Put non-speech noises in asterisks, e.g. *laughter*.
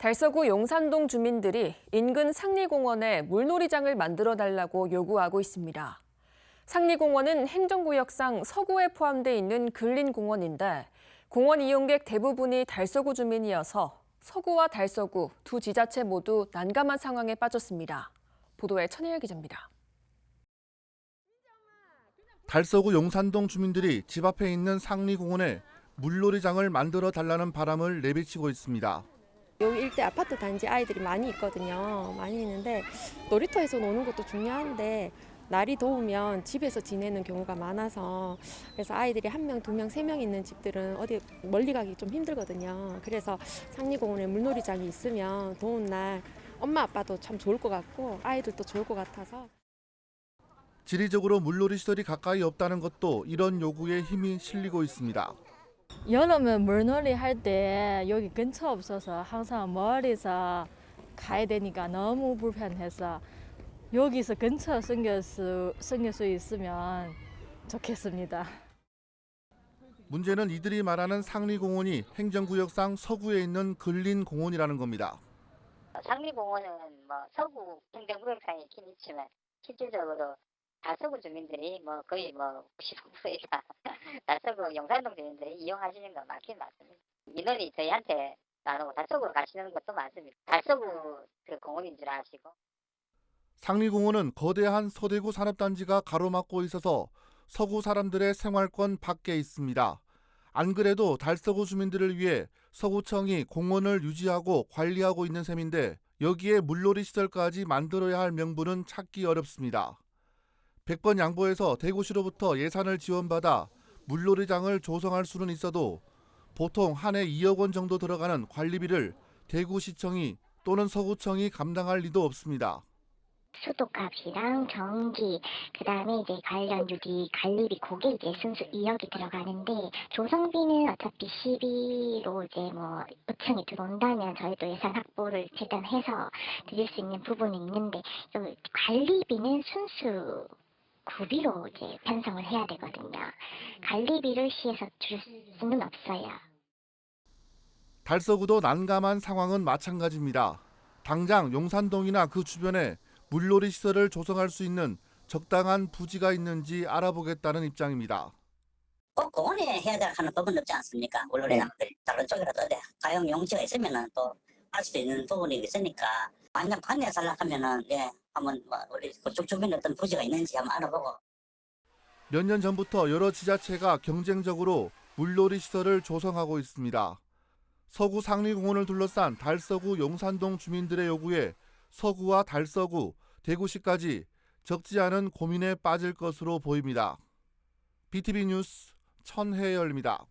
달서구 용산동 주민들이 인근 상리공원에 물놀이장을 만들어 달라고 요구하고 있습니다. 상리공원은 행정구역상 서구에 포함돼 있는 근린공원인데 공원 이용객 대부분이 달서구 주민이어서 서구와 달서구 두 지자체 모두 난감한 상황에 빠졌습니다. 보도에 천혜열 기자입니다. 달서구 용산동 주민들이 집 앞에 있는 상리공원에 물놀이장을 만들어 달라는 바람을 내비치고 있습니다. 여기 일대 아파트 단지 아이들이 많이 있거든요. 많이 있는데 놀이터에서 노는 것도 중요한데 날이 더우면 집에서 지내는 경우가 많아서 그래서 아이들이 한 명, 두 명, 세 명 있는 집들은 어디 멀리 가기 좀 힘들거든요. 그래서 상리공원에 물놀이장이 있으면 더운 날 엄마 아빠도 참 좋을 것 같고 아이들도 좋을 것 같아서 지리적으로 물놀이 시설이 가까이 없다는 것도 이런 요구에 힘이 실리고 있습니다. 여름에 물놀이 할 때 여기 근처 없어서 항상 멀리서 가야 되니까 너무 불편해서 여기서 근처 생길 수, 생길 수 있으면 좋겠습니다. 문제는 이들이 말하는 상리공원이 행정구역상 서구에 있는 근린공원이라는 겁니다. 상리공원은 뭐 서구 행정구역상에 있긴 있지만 실질적으로 다서구 주민들이 뭐 거의 뭐 95%가 *laughs* 다서구 용산동 주민들이 이용하시는 거 맞긴 맞습니다. 민원이 저희한테 나누고 다서구로 가시는 것도 많습니다. 달서구 그 공원인 줄 아시고 상리공원은 거대한 서대구 산업단지가 가로막고 있어서 서구 사람들의 생활권 밖에 있습니다. 안 그래도 달서구 주민들을 위해 서구청이 공원을 유지하고 관리하고 있는 셈인데 여기에 물놀이 시설까지 만들어야 할 명분은 찾기 어렵습니다. 100번 양보해서 대구시로부터 예산을 지원받아 물놀이장을 조성할 수는 있어도 보통 한 해 2억 원 정도 들어가는 관리비를 대구시청이 또는 서구청이 감당할 리도 없습니다. 수도값이랑 전기, 그 다음에 이제 관련 유리, 관리비, 그게 이제 순수 2억이 들어가는데, 조성비는 어차피 12로 이제 뭐, 요청이 들어온다면 저희도 예산 확보를 최대한 해서 드릴 수 있는 부분이 있는데, 요 관리비는 순수 구비로 이제 편성을 해야 되거든요. 관리비를 시에서 줄 수는 없어요. 달서구도 난감한 상황은 마찬가지입니다. 당장 용산동이나 그 주변에 물놀이 시설을 조성할 수 있는 적당한 부지가 있는지 알아보겠다는 입장입니다. 꼭 공원에 해야 될 하는 부분 없지 않습니까? 물론 남들 다른 쪽이라도 어디 가용 용지가 있으면은 또 할수 있는 부분이 있으니까 완전 관내 살락하면은 예 한번 뭐 우리 그쪽 주변에 어떤 부지가 있는지 한번 알아보고 몇 년 전부터 여러 지자체가 경쟁적으로 물놀이 시설을 조성하고 있습니다. 서구 상리공원을 둘러싼 달서구 용산동 주민들의 요구에 서구와 달서구, 대구시까지 적지 않은 고민에 빠질 것으로 보입니다. BTV 뉴스 천혜열입니다.